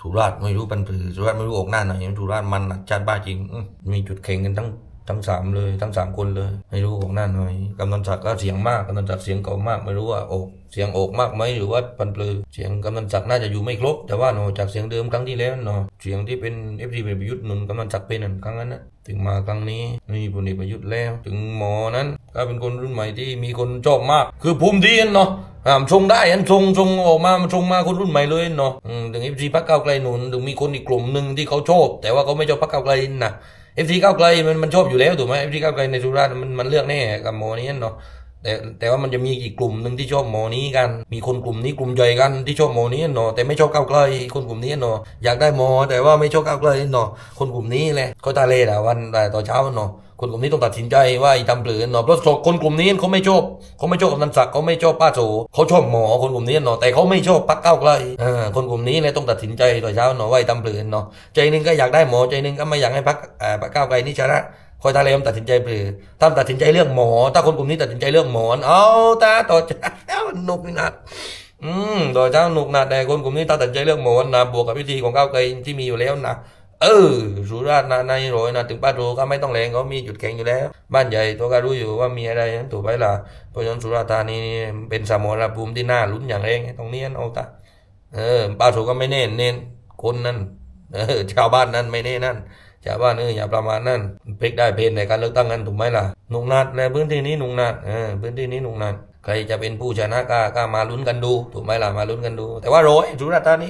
สุราษฎร์ไม่รู้ปันผือสุราษฎร์ไม่รู้อกหน้าไหนสุราษฎร์มันจัดบ้าจริง มีจุดแข่งกันทั้ง ทั้งสามเลยทั้งสามคนเลย ไม่รู้ออกหน้าหน่อยกำนันศักดิ์ก็เสียงมากกำนันศักดิ์เสียงเก่ามากไม่รู้ว่าอกเสียงอกมากไหมหรือว่าปันเปลือเสียงกำนันศักดิ์น่าจะอยู่ไม่ครบ แต่ว่าเนาะจากเสียงเดิมครั้งที่แล้วเนาะเสียงที่เป็นเอฟซีเป็นประยุทธ์หนุนกำนันศักดิ์เป็นนั่นครั้งนั้นนะถึงมาครั้งนี้มีพลเอกประยุทธ์แล้ว ถึงหมอนั้นก็เป็นคนรุ่นใหม่ที่มีคนชอบมาก คือภูมิดีเนาะอ่าชงได้อันชงชงออกมามันชงมาคนรุ่นใหม่เลยเนาะอืมถึงเอฟซีพักเก้าไกลหนุนถึงมีคนอีกกลุ่มหนึ่งที่เขาชอบแต่ว่าเขาไม่ชอบพักเก้าไกลนะ เอฟซีเก้าไกลมันมันชอบอยู่แล้วถูกไหมเอฟซีเก้าไกลในสุราษฎร์มันมันเลือกแน่กับโมนี้เนาะ แต่แต่ว่ามันจะมีอีกกลุ่มหนึ่งที่ชอบหมอนี้กัน มีคนกลุ่มนี้กลุ่มใหญ่กันที่ชอบหมอนี้เนาะแต่ไม่ชอบก้าวไกลคนกลุ่มนี้เนาะอยากได้หมอแต่ว่าไม่ชอบก้าวไกลเนาะคนกลุ่มนี้แหละเขาตาเล่ละวันแต่ตอนเช้าเนาะคนกลุ่มนี้ต้องตัดสินใจว่าอีทำเปลือเนาะเพราะคนกลุ่มนี้เขาไม่ชอบเขาไม่ชอบกำนันศักดิ์เขาไม่ชอบป้าโสเขาชอบหมอคนกลุ่มนี้เนาะแต่เขาไม่ชอบพักเก้าไกลเออคนกลุ่มนี้เลยต้องตัดสินใจตอนเช้าเนาะว่าอีทำเปลือเนาะใจนึงก็อยากได้หมอใจนึงก็ไม่อยากให้พักเอ่อพรรคก้าไกลนี่ชนะ คอยตาเลมตัดสินใจเปลือถ้าตัดสินใจเรื่องหมอ ถ้าคนกลุ่มนี้ตัดสินใจเรื่องหมอนเอาตาต่อเช้าหนุกนี่นะอืมต่อเช้าหนุกนะแต่คนกลุ่มนี้ตัดสินใจเรื่องหมอนนะบวกกับวิธีของก้าวไกลที่มีอยู่แล้วนะเออสุราษฎร์นะในโรยนะถึงป้าโรก็ไม่ต้องแรงเขามีจุดแข็งอยู่แล้ว บ้านใหญ่ตัวก็รู้อยู่ว่ามีอะไรถูกไหมล่ะเพราะฉะนั้นสุราษฎร์ธานี่เป็นสมรภูมิที่น่าลุ้นอย่างแรงตรงนี้เอาตาเออป้าโรก็ไม่เน้นเน้นคนนั้นเออชาวบ้านนั้นไม่เน้นนั่น ชาบ้านเอออย่าประมาณนั้นเพิกได้เพนในการเลือกตั้งนั้นถูกไหมล่ะหนุงนัดในพื้นที่นี้หนุงนัดเออพื้นที่นี้หนุงนัดใครจะเป็นผู้ชนะก็ก็มาลุ้นกันดู ถูกไหมล่ะมาลุ้นกันดู แต่ว่าโรยสุราษฎร์ธานี